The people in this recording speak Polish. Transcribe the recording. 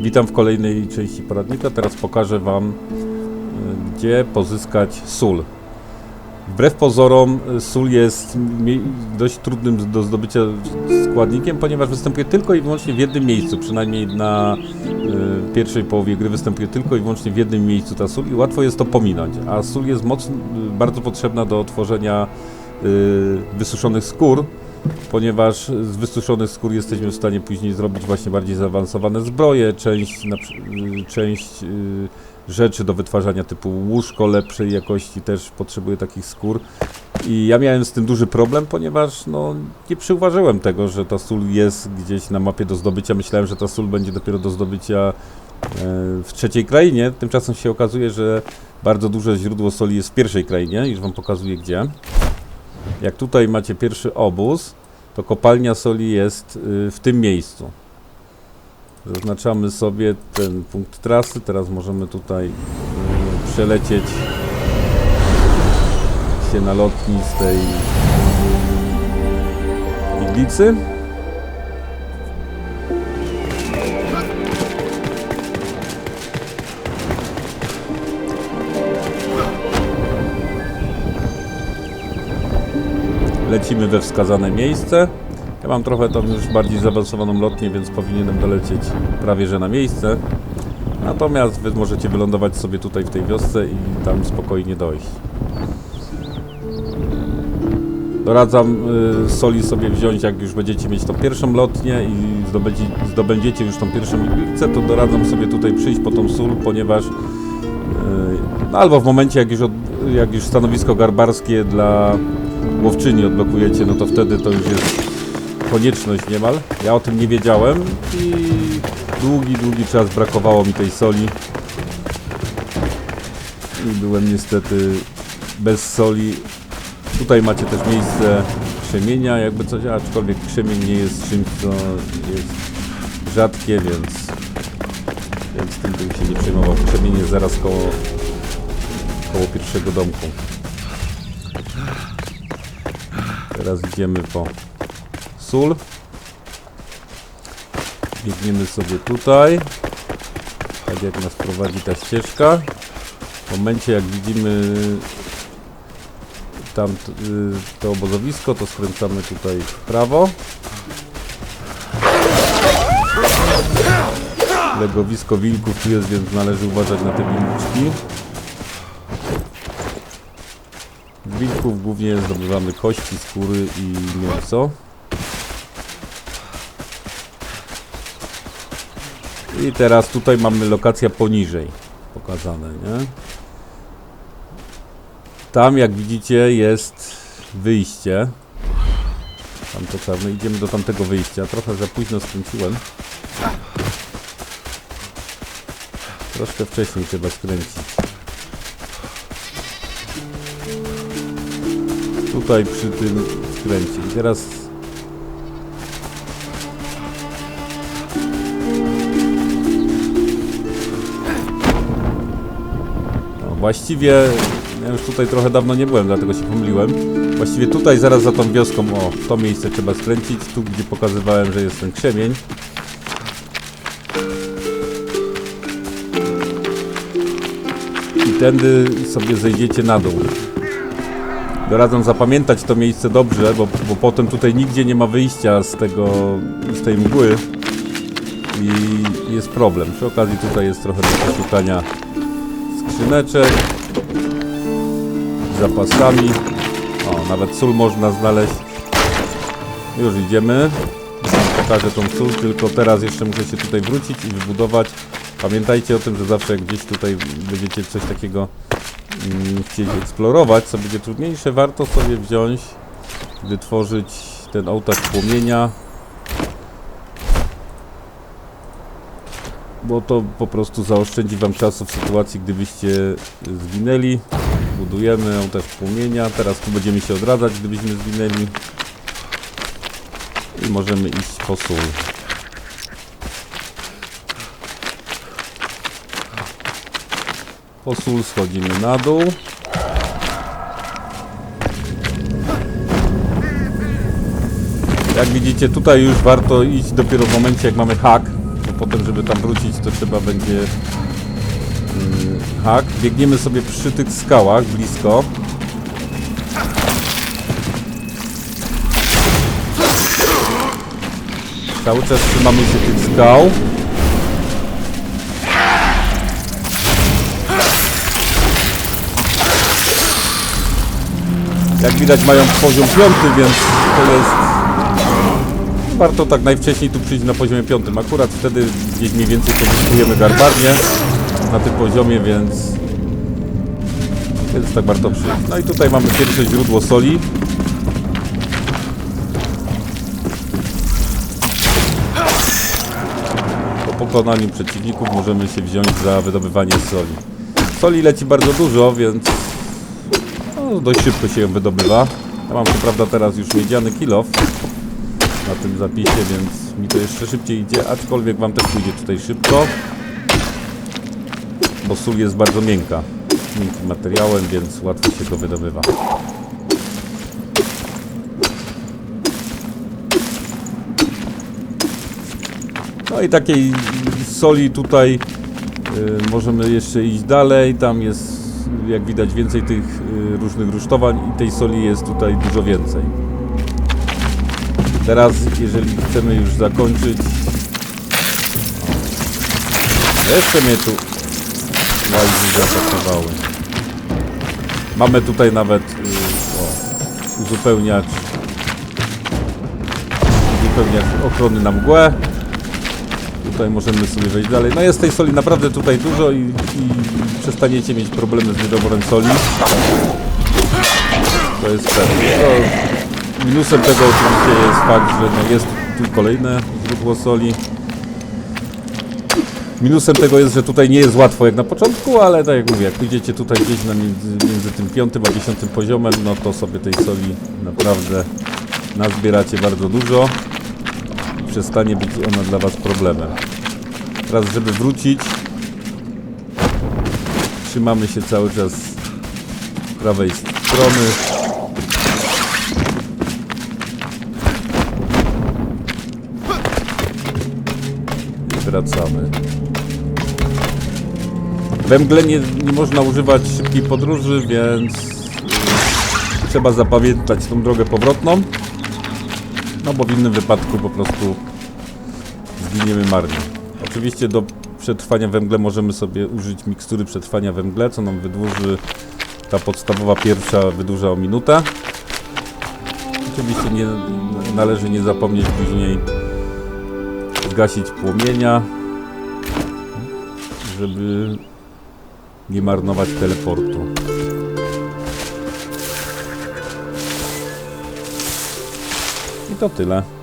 Witam w kolejnej części poradnika. Teraz pokażę Wam, y, gdzie pozyskać sól. Wbrew pozorom, y, sól jest dość trudnym do zdobycia składnikiem, ponieważ występuje tylko i wyłącznie w jednym miejscu. Przynajmniej na y, pierwszej połowie gry występuje tylko i wyłącznie w jednym miejscu ta sól i łatwo jest to pominąć. A sól jest mocno, bardzo potrzebna do tworzenia y, wysuszonych skór, ponieważ z wysuszonych skór jesteśmy w stanie później zrobić właśnie bardziej zaawansowane zbroje, część, na, y, część y, rzeczy do wytwarzania typu łóżko lepszej jakości też potrzebuje takich skór. I ja miałem z tym duży problem, ponieważ no, nie przyuważyłem tego, że ta sól jest gdzieś na mapie do zdobycia. Myślałem, że ta sól będzie dopiero do zdobycia e, w trzeciej krainie. Tymczasem się okazuje, że bardzo duże źródło soli jest w pierwszej krainie. Już Wam pokazuję gdzie. Jak tutaj macie pierwszy obóz, to kopalnia soli jest y, w tym miejscu. Zaznaczamy sobie ten punkt trasy. Teraz możemy tutaj y, przelecieć się na lotni z tej iglicy. Lecimy we wskazane miejsce. Ja mam trochę tam już bardziej zaawansowaną lotnię, więc powinienem dolecieć prawie że na miejsce. Natomiast wy możecie wylądować sobie tutaj w tej wiosce i tam spokojnie dojść. Doradzam y, soli sobie wziąć, jak już będziecie mieć tą pierwszą lotnię i zdobędzie, zdobędziecie już tą pierwszą iglicę, to doradzam sobie tutaj przyjść po tą sól, ponieważ y, no, albo w momencie, jak już, jak już stanowisko garbarskie dla łowczyni odblokujecie, no to wtedy to już jest konieczność niemal. Ja o tym nie wiedziałem i długi, długi czas brakowało mi tej soli. I byłem niestety bez soli. Tutaj macie też miejsce krzemienia, jakby coś, aczkolwiek krzemień nie jest czymś, co jest rzadkie, więc, więc tym bym się nie przejmował. Krzemień jest zaraz koło, koło pierwszego domku. Teraz idziemy po sól. Biegniemy sobie tutaj. Tak jak nas prowadzi ta ścieżka. W momencie jak widzimy tam y, to obozowisko, to skręcamy tutaj w prawo. Legowisko wilków tu jest, więc należy uważać na te wilczki. Z wilków głównie zdobywamy kości, skóry i mięso. I teraz tutaj mamy lokacja poniżej pokazane, nie? Tam jak widzicie jest wyjście. Tam to czarne. Idziemy do tamtego wyjścia. Trochę za późno skręciłem. Troszkę wcześniej trzeba skręcić. Tutaj przy tym skręcie. I teraz No, właściwie ja już tutaj trochę dawno nie byłem, dlatego się pomyliłem. Właściwie tutaj zaraz za tą wioską, o, to miejsce trzeba skręcić, tu gdzie pokazywałem, że jest ten krzemień. I tędy sobie zejdziecie na dół. Doradzam zapamiętać to miejsce dobrze, bo, bo potem tutaj nigdzie nie ma wyjścia z tego, z tej mgły. I jest problem. Przy okazji tutaj jest trochę do przeszukania skrzyneczek z zapasami. O, nawet sól można znaleźć. Już idziemy. Pokażę tą sól, tylko teraz jeszcze muszę się tutaj wrócić i wybudować. Pamiętajcie o tym, że zawsze jak gdzieś tutaj będziecie coś takiego chcieć eksplorować, co będzie trudniejsze, warto sobie wziąć, gdy tworzyć ten ołtarz płomienia. bo to po prostu zaoszczędzi wam czasu w sytuacji, gdybyście zginęli. Budujemy ołtarz płomienia. Teraz tu będziemy się odradzać, gdybyśmy zginęli. I możemy iść po sól. Po sól schodzimy na dół. Jak widzicie, tutaj już warto iść dopiero w momencie, jak mamy hak. bo potem, żeby tam wrócić, to trzeba będzie yy, hak. Biegniemy sobie przy tych skałach blisko. Cały czas trzymamy się tych skał. Jak widać mają poziom piąty, więc to jest... Warto tak najwcześniej tu przyjść na poziomie piątym. Akurat wtedy gdzieś mniej więcej pozyskujemy garbarnię na tym poziomie, więc... Więc tak warto przyjść. No i tutaj mamy pierwsze źródło soli. Po pokonaniu przeciwników możemy się wziąć za wydobywanie soli. Soli leci bardzo dużo, więc no, dość szybko się ją wydobywa. Ja mam co prawda teraz już miedziany kilof na tym zapisie, więc mi to jeszcze szybciej idzie, aczkolwiek wam też pójdzie tutaj szybko. Bo sól jest bardzo miękka, miękkim materiałem, więc łatwo się go wydobywa. No i takiej soli tutaj y, możemy jeszcze iść dalej. Tam jest, jak widać, więcej tych y, różnych rusztowań i tej soli jest tutaj dużo więcej. Teraz, jeżeli chcemy już zakończyć... Jeszcze mnie tu łajzy zaatakowały. Mamy tutaj nawet y, o, uzupełniacz uzupełniacz ochrony na mgłę. Tutaj możemy sobie wejść dalej. No jest tej soli naprawdę tutaj dużo i, i przestaniecie mieć problemy z niedoborem soli. To jest pewne. No, minusem tego oczywiście jest fakt, że no jest tu kolejne źródło soli. Minusem tego jest, że tutaj nie jest łatwo jak na początku, ale tak jak mówię, jak pójdziecie tutaj gdzieś na między, między tym piątym a dziesiątym poziomem, no to sobie tej soli naprawdę nazbieracie bardzo dużo przestanie być ona dla Was problemem. Teraz, żeby wrócić, trzymamy się cały czas prawej strony. I wracamy. We mgle nie, nie można używać szybkiej podróży, więc y, trzeba zapamiętać tą drogę powrotną. No bo w innym wypadku po prostu zginiemy marnie. Oczywiście do przetrwania we mgle możemy sobie użyć mikstury przetrwania we mgle, co nam wydłuży ta podstawowa pierwsza wydłuża o minutę. Oczywiście nie, należy nie zapomnieć później zgasić płomienia, żeby nie marnować teleportu. To tyle.